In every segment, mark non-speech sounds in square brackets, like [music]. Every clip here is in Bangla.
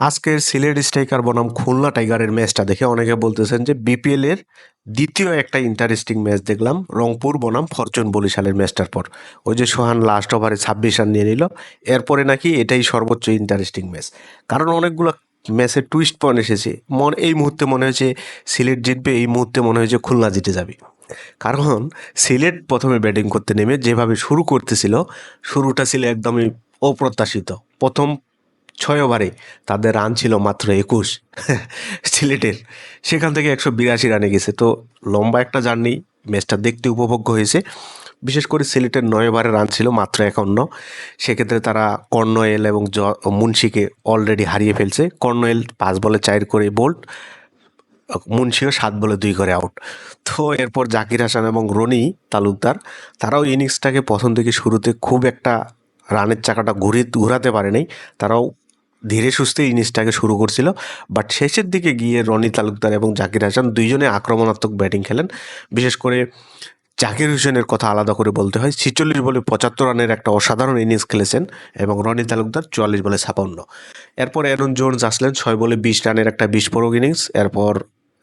আজকের সিলেট স্ট্রাইকার বনাম খুলনা টাইগারের ম্যাচটা দেখে অনেকে বলতেছেন যে বিপিএল এর দ্বিতীয় একটা ইন্টারেস্টিং ম্যাচ দেখলাম, রংপুর বনাম ফরচুন বরিশালের ম্যাচটার পর। ওই যে সোহান লাস্ট ওভারে ছাব্বিশ রান নিয়ে নিল, এরপরে নাকি এটাই সর্বোচ্চ ইন্টারেস্টিং ম্যাচ কারণ অনেকগুলো ম্যাচের টুইস্ট পয়েন্ট এসেছে। মন, এই মুহূর্তে মনে হয়েছে সিলেট জিতবে, এই মুহূর্তে মনে হয়েছে খুলনা জিতে যাবে। কারণ সিলেট প্রথমে ব্যাটিং করতে নেমে যেভাবে শুরু করতেছিল, শুরুটা ছিল একদমই অপ্রত্যাশিত। প্রথম ছয় ওভারে। তাদের রান ছিল মাত্র একুশ [laughs] সিলেটের। সেখান থেকে একশো বিরাশি রানে গেছে। তো লম্বা একটা জার্নি ম্যাচটা দেখতে উপভোগ্য হয়েছে। বিশেষ করে সিলেটের নয় ওভারে রান ছিল মাত্র একান্ন। সেক্ষেত্রে তারা কর্ণয়েল এবং জ মুন্সিকে অলরেডি হারিয়ে ফেলছে। কর্ণয়েল পাঁচ বলে চার করে বোল্ট মুন্সিও সাত বলে দুই করে আউট তো এরপর জাকির হাসান এবং রনি তালুকদার, তারাও ইনিংসটাকে প্রথম থেকে শুরুতে খুব একটা রানের চাকাটা ঘুরে ঘোরাতে পারেনি। তারাও ধীরে সুস্থে ইনিংসটাকে শুরু করছিল। বাট শেষের দিকে গিয়ে রনি তালুকদার এবং জাকির হাসান দুইজনে আক্রমণাত্মক ব্যাটিং খেলেন। বিশেষ করে জাকির হোসেনের কথা আলাদা করে বলতে হয়, ছিচল্লিশ বলে পঁচাত্তর রানের একটা অসাধারণ ইনিংস খেলেছেন এবং রনি তালুকদার চুয়াল্লিশ বলে ছাপান্ন। এরপর অ্যারন জোন্স আসলেন ছয় বলে বিশ রানের একটা বিস্ফোরক ইনিংস। এরপর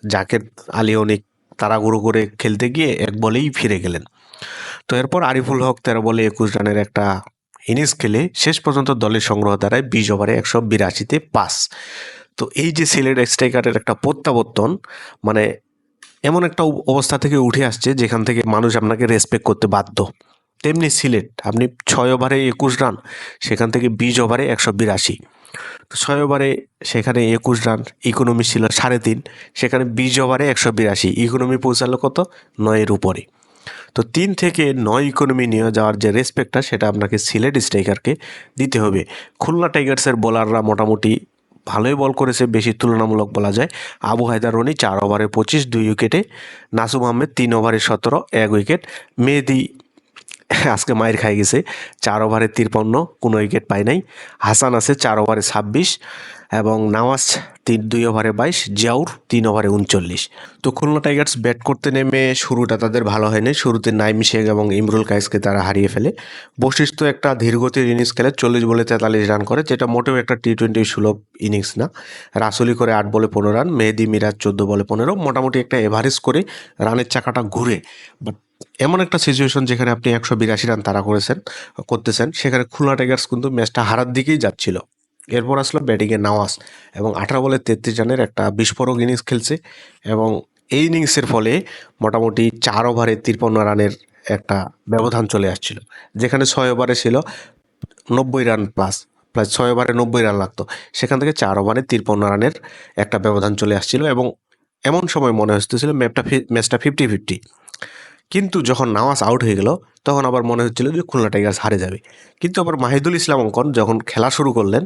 জাকের আলী অনেক তাড়াহুড়ো করে খেলতে গিয়ে এক বলেই ফিরে গেলেন। তো এরপর আরিফুল হক তেরো বলে একুশ রানের একটা ইনিংস খেলে শেষ পর্যন্ত দলের সংগ্রহ দ্বারায় বিশ ওভারে একশো বিরাশিতে পাস। তো এই যে সিলেট স্ট্রাইকারের একটা প্রত্যাবর্তন মানে এমন একটা অবস্থা থেকে উঠে আসছে যেখান থেকে মানুষ আপনাকে রেসপেক্ট করতে বাধ্য। তেমনি সিলেট, আপনি ছয় ওভারে একুশ রান, সেখান থেকে বিশ ওভারে একশো বিরাশি। তো ছয় ওভারে সেখানে একুশ রান ইকোনমি ছিল সাড়ে তিন, সেখানে বিশ ওভারে একশো বিরাশি ইকোনমি পৌঁছালো কত? নয়ের উপরে। তো তিন থেকে নয় ইকোনমি নিয়ে যাওয়ার যে রেসপেক্টটা সেটা আপনাকে সিলেট স্ট্রাইকারকে দিতে হবে। খুলনা টাইগার্সের বোলাররা মোটামুটি ভালোই বল করেছে, বেশি তুলনামূলক বলা যায়। আবু হায়দার রনি চার ওভারে পঁচিশ, দুই উইকেটে নাসুম আহমেদ তিন ওভারে সতেরো, এক উইকেট মেহেদি আজকে মায়ের খাই গেছে। চার ওভারে তিরপন্ন, কোনো উইকেট পায় নাই। হাসান আছে চার ওভারে ছাব্বিশ এবং নওয়াজ তিন, দুই ওভারে বাইশ, জিয়াউর তিন ওভারে উনচল্লিশ। তো খুলনা টাইগার্স ব্যাট করতে নেমে শুরুটা তাদের ভালো হয়নি। শুরুতে নাইম শেখ এবং ইমরুল কাইসকে তারা হারিয়ে ফেলে। বশিষ্ঠ একটা ধীরগতির ইনিংস খেলে চল্লিশ বলে তেতাল্লিশ রান করে, যেটা মোটেও একটা টি টোয়েন্টি সুলভ ইনিংস না। রাসুলি করে আট বলে পনেরো রান, মেহেদি মিরাজ চোদ্দ বলে পনেরো, মোটামুটি একটা এভারেজ করে রানের চাকাটা ঘুরে। বাট এমন একটা সিচুয়েশন যেখানে আপনি একশো বিরাশি রান তারা করেছেন, করতেছেন, সেখানে খুলনা টাইগার্স কিন্তু ম্যাচটা হারার দিকেই যাচ্ছিল। এরপর আসলো ব্যাটিংয়ে নাওয়াজ এবং আঠারো বলে তেত্রিশ রানের একটা বিস্ফোরক ইনিংস খেলছে এবং এই ইনিংসের ফলে মোটামুটি চার ওভারে তিরপন্ন রানের একটা ব্যবধান চলে আসছিল, যেখানে ছয় ওভারে ছিল নব্বই রান প্লাস প্রায় ছয় ওভারে নব্বই রান লাগতো। সেখান থেকে চার ওভারে তিরপন্ন রানের একটা ব্যবধান চলে আসছিল এবং এমন সময় মনে হচ্ছিল ম্যাপটা ম্যাচটা ফিফটি ফিফটি কিন্তু যখন নামাজ আউট হয়ে গেল, তখন আবার মনে হচ্ছিল যে খুলনা টাইগার্স হারে যাবে। কিন্তু আবার মাহিদুল ইসলাম অঙ্কন যখন খেলা শুরু করলেন,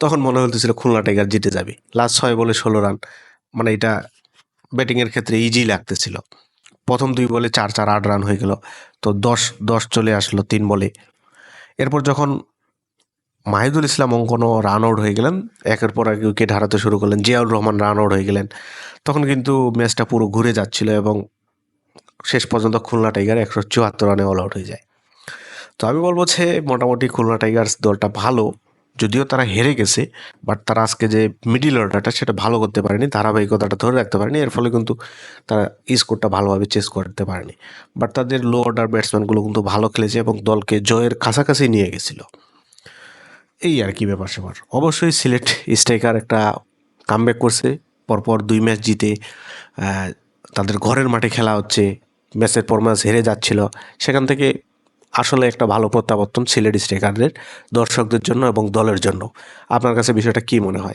তখন মনে হচ্ছিল খুলনা টাইগার জিতে যাবে। লাস্ট ছয় বলে ষোলো রান মানে এটা ব্যাটিংয়ের ক্ষেত্রে ইজি লাগতেছিল। প্রথম দুই বলে চার চার, আট রান হয়ে গেল। তো দশ দশ চলে আসলো তিন বলে। এরপর যখন মাহিদুল ইসলাম অঙ্কনও রান আউট হয়ে গেলেন, একের পর এক উইকেট হারাতে শুরু করলেন, জিয়াউর রহমান রান আউট হয়ে গেলেন, তখন কিন্তু ম্যাচটা পুরো ঘুরে যাচ্ছিল এবং শেষ পর্যন্ত খুলনা টাইগার একশো চুয়াত্তর রানে অল আউট হয়ে যায়। তো আমি বলব যে মোটামুটি খুলনা টাইগার্স দলটা ভালো, যদিও তারা হেরে গেছে বাট তারা আজকে যে মিডিল অর্ডারটা সেটা ভালো করতে পারেনি, ধারাবাহিকতাটা ধরে রাখতে পারেনি, এর ফলে কিন্তু তারা স্কোরটা ভালোভাবে চেস করতে পারেনি। বাট তাদের লো অর্ডার ব্যাটসম্যানগুলো কিন্তু ভালো খেলেছে এবং দলকে জয়ের কাছাকাছি নিয়ে গেছিল। এই আর কি ব্যাপার স্যাপার। অবশ্যই সিলেট স্ট্রাইকার একটা কামব্যাক করছে, পরপর দুই ম্যাচ জিতে তাদের ঘরের মাঠে খেলা হচ্ছে ম্যাচের পর ম্যাচ হেরে যাচ্ছিল। সেখান থেকে আসলে একটা ভালো প্রত্যাবর্তন সিলেট স্ট্রাইকারদের দর্শকদের জন্য এবং দলের জন্য। আপনার কাছে বিষয়টা কি মনে হয়?